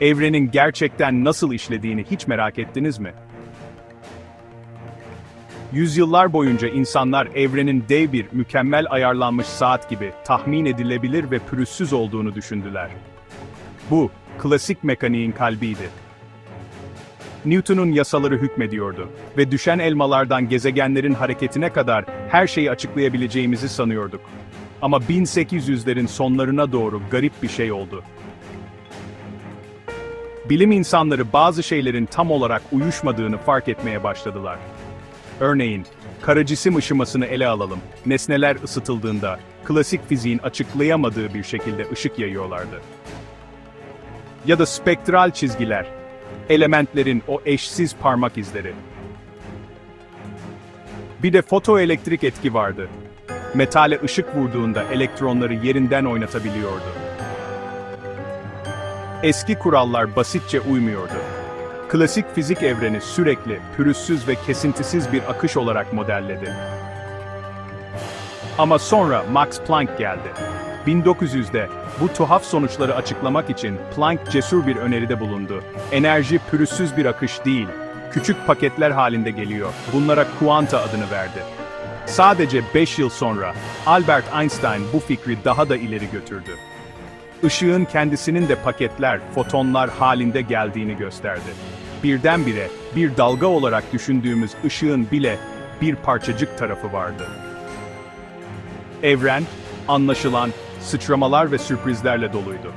Evrenin gerçekten nasıl işlediğini hiç merak ettiniz mi? Yüzyıllar boyunca insanlar evrenin dev bir, mükemmel ayarlanmış saat gibi tahmin edilebilir ve pürüzsüz olduğunu düşündüler. Bu, klasik mekaniğin kalbiydi. Newton'un yasaları hükmediyordu ve düşen elmalardan gezegenlerin hareketine kadar her şeyi açıklayabileceğimizi sanıyorduk. Ama 1800'lerin sonlarına doğru garip bir şey oldu. Bilim insanları bazı şeylerin tam olarak uyuşmadığını fark etmeye başladılar. Örneğin, kara cisim ışımasını ele alalım. Nesneler ısıtıldığında, klasik fiziğin açıklayamadığı bir şekilde ışık yayıyorlardı. Ya da spektral çizgiler, elementlerin o eşsiz parmak izleri. Bir de fotoelektrik etki vardı. Metale ışık vurduğunda elektronları yerinden oynatabiliyordu. Eski kurallar basitçe uymuyordu. Klasik fizik evreni sürekli, pürüzsüz ve kesintisiz bir akış olarak modelledi. Ama sonra Max Planck geldi. 1900'de bu tuhaf sonuçları açıklamak için Planck cesur bir öneride bulundu. Enerji pürüzsüz bir akış değil, küçük paketler halinde geliyor. Bunlara kuanta adını verdi. Sadece 5 yıl sonra Albert Einstein bu fikri daha da ileri götürdü. Işığın kendisinin de paketler, fotonlar halinde geldiğini gösterdi. Birdenbire bir dalga olarak düşündüğümüz ışığın bile bir parçacık tarafı vardı. Evren, anlaşılan, sıçramalar ve sürprizlerle doluydu.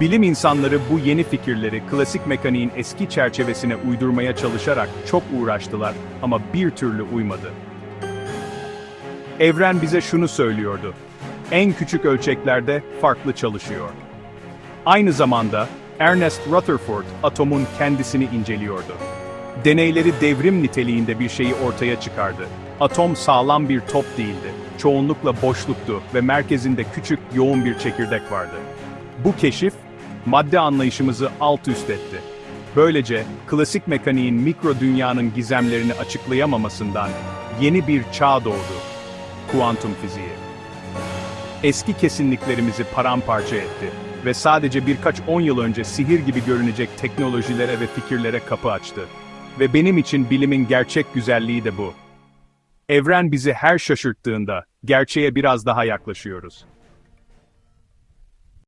Bilim insanları bu yeni fikirleri klasik mekaniğin eski çerçevesine uydurmaya çalışarak çok uğraştılar ama bir türlü uymadı. Evren bize şunu söylüyordu. En küçük ölçeklerde farklı çalışıyor. Aynı zamanda Ernest Rutherford atomun kendisini inceliyordu. Deneyleri devrim niteliğinde bir şeyi ortaya çıkardı. Atom sağlam bir top değildi. Çoğunlukla boşluktu ve merkezinde küçük, yoğun bir çekirdek vardı. Bu keşif, madde anlayışımızı alt üst etti. Böylece, klasik mekaniğin mikro dünyanın gizemlerini açıklayamamasından yeni bir çağ doğdu. Kuantum fiziği. Eski kesinliklerimizi paramparça etti ve sadece birkaç on yıl önce sihir gibi görünecek teknolojilere ve fikirlere kapı açtı. Ve benim için bilimin gerçek güzelliği de bu. Evren bizi her şaşırttığında gerçeğe biraz daha yaklaşıyoruz.